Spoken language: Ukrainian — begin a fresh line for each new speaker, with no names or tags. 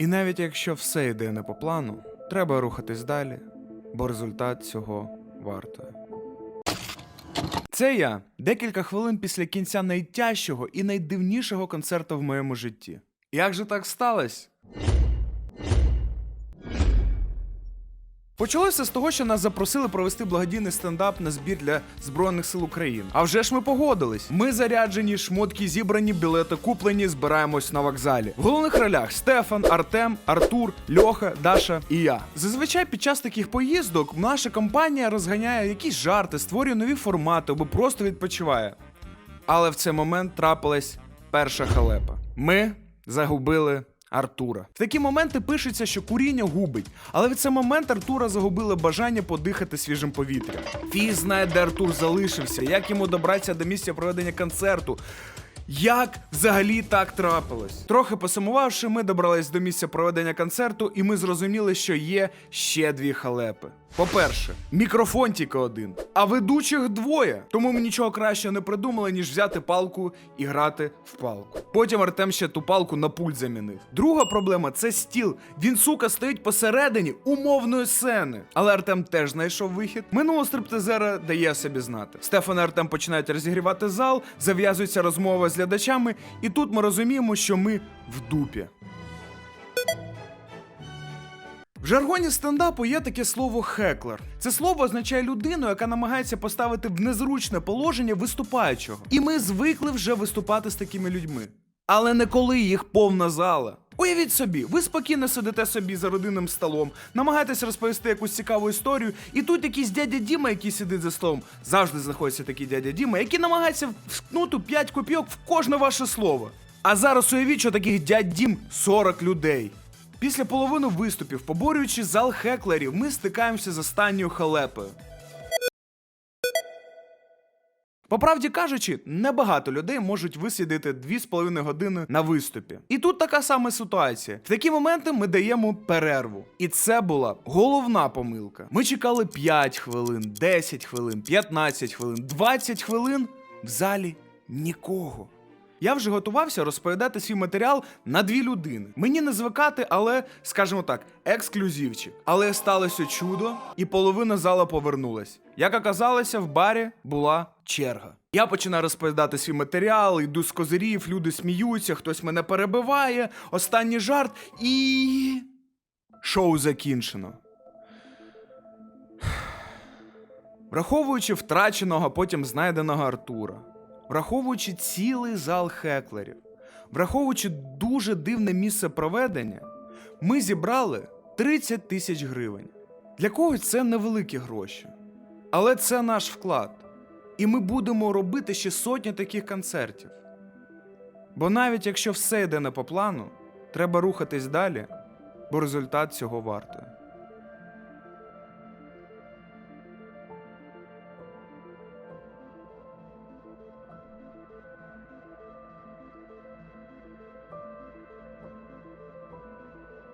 І навіть якщо все йде не по плану, треба рухатись далі, бо результат цього вартує. Це я декілька хвилин після кінця найтяжчого і найдивнішого концерту в моєму житті. Як же так сталося? Почалося з того, що нас запросили провести благодійний стендап на збір для Збройних сил України. А вже ж ми погодились. Ми заряджені, шмотки зібрані, білети куплені, збираємось на вокзалі. В головних ролях Стефан, Артем, Артур, Льоха, Даша і я. Зазвичай під час таких поїздок наша компанія розганяє якісь жарти, створює нові формати або просто відпочиває. Але в цей момент трапилась перша халепа. Ми загубили Артура. В такі моменти пишеться, що куріння губить, але в цей момент Артура загубили бажання подихати свіжим повітрям. Фі знає, де Артур залишився, як йому добратися до місця проведення концерту. Як взагалі так трапилось? Трохи посумувавши, ми добрались до місця проведення концерту, і ми зрозуміли, що є ще дві халепи. По-перше, мікрофон тільки один, а ведучих двоє. Тому ми нічого краще не придумали, ніж взяти палку і грати в палку. Потім Артем ще ту палку на пульт замінив. Друга проблема це стіл. Він сука стоїть посередині умовної сцени. Але Артем теж знайшов вихід. Минулого стриптизера дає собі знати. Стефан і Артем починають розігрівати зал, зав'язується розмова з глядачами, і тут ми розуміємо, що ми в дупі. В жаргоні стендапу є таке слово хеклер. Це слово означає людину, яка намагається поставити в незручне положення виступаючого. І ми звикли вже виступати з такими людьми. Але не коли їх повна зала. Уявіть собі, ви спокійно сидите собі за родинним столом, намагаєтесь розповісти якусь цікаву історію, і тут якийсь дядя Діма, який сидить за столом, завжди знаходиться такий дядя Діма, який намагається вткнути 5 копійок в кожне ваше слово. А зараз уявіть, що таких дядь Дім 40 людей. Після половини виступів, поборюючи зал хеклерів, ми стикаємося з останньою халепою. По правді кажучи, небагато людей можуть висідати 2,5 години на виступі. І тут така сама ситуація. В такі моменти ми даємо перерву. І це була головна помилка. Ми чекали 5 хвилин, 10 хвилин, 15 хвилин, 20 хвилин. В залі нікого. Я вже готувався розповідати свій матеріал на дві людини. Мені не звикати, але, скажімо так, ексклюзивчик. Але сталося чудо, і половина зала повернулась. Як оказалося, в барі була черга. Я починаю розповідати свій матеріал, йду з козирів, люди сміються, хтось мене перебиває, останній жарт і. Шоу закінчено. Враховуючи втраченого, потім знайденого Артура, враховуючи цілий зал хеклерів, враховуючи дуже дивне місце проведення, ми зібрали 30 тисяч гривень. Для когось це невеликі гроші. Але це наш вклад. І ми будемо робити ще сотні таких концертів. Бо навіть якщо все йде не по плану, треба рухатись далі, бо результат цього вартує.